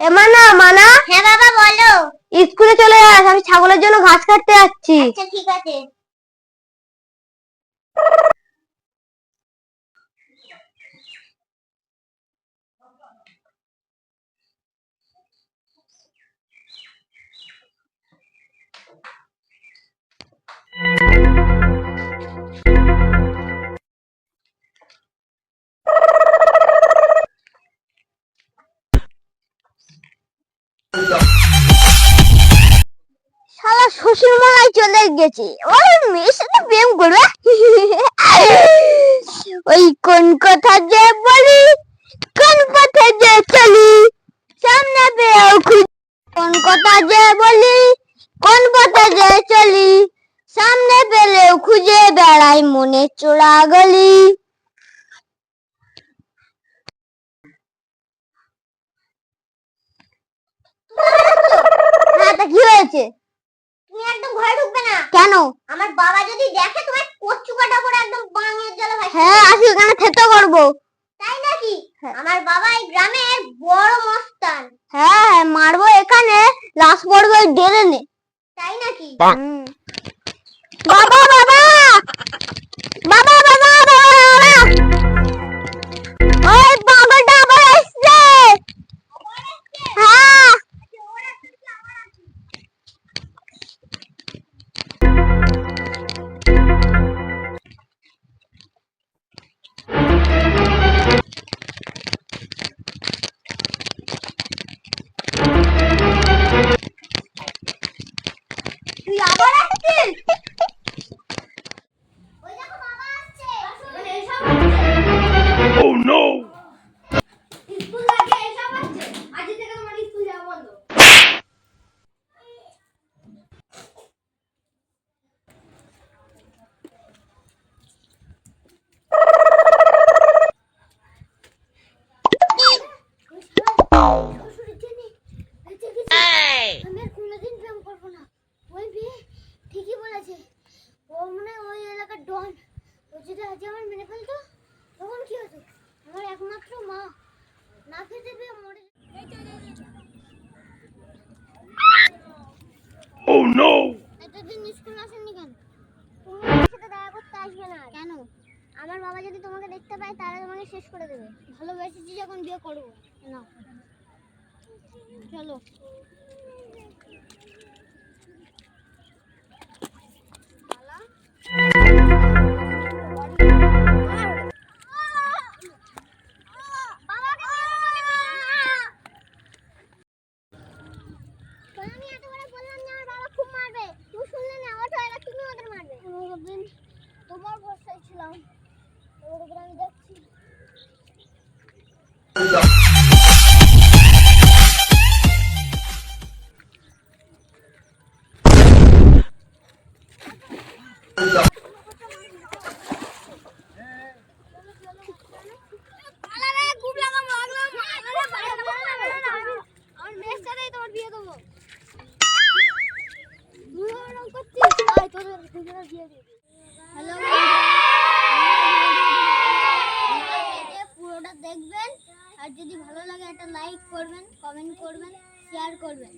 এ মানা? মানা হ্যাঁ বাবা বলো। স্কুলে চলে যাস আমি ছাগলের জন্য ঘাস কাটতে যাচ্ছি। আচ্ছা ঠিক আছে। শ্বশুর মলাই চলে গেছে। ওই মেয়ের সাথে প্রেম করবে ওই কোন কথা যে বলি, কোন পথে যে চলি, সামনে পেয়েও খুঁজি। কোন কথা যে বলি, কোন পথে যে চলি, সামনে পেলেও খুঁজে বেড়াই মনে চোরা গলি। হ্যাঁ কি হয়েছে? ঘরে ঢুকবে না। কেন? আমার বাবা যদি দেখে তোমার কচু কাটা করে একদম বাঙের জলে ভাসিয়ে হ্যাঁ আসি ওখানে থেতো করব তাই নাকি? হ্যাঁ। আমার বাবা এই গ্রামের বড় মস্তান। হ্যাঁ হ্যাঁ মারবো এখানে লাশ পড়বে ওই ড্রেনে তাই নাকি? বাবা বাবা! বাবা বাবা! যদি আজ আমার মেনে ফেলতো তখন কি হতো? আমার একমাত্র মা। না খেতে পেয়ে মরে Oh no! এতদিন স্কুল আসেননি কেন? তুমি আমার সাথে দেখা করতে আসবে না। কেন? আমার বাবা যদি তোমাকে দেখতে পায় তাহলে তোমাকে শেষ করে দেবে। ভালোবেসেছি যখন বিয়ে করব। না চলো। পুরোটা দেখবেন আর যদি ভালো লাগে একটা লাইক করবেন। কমেন্ট করবেন শেয়ার করবেন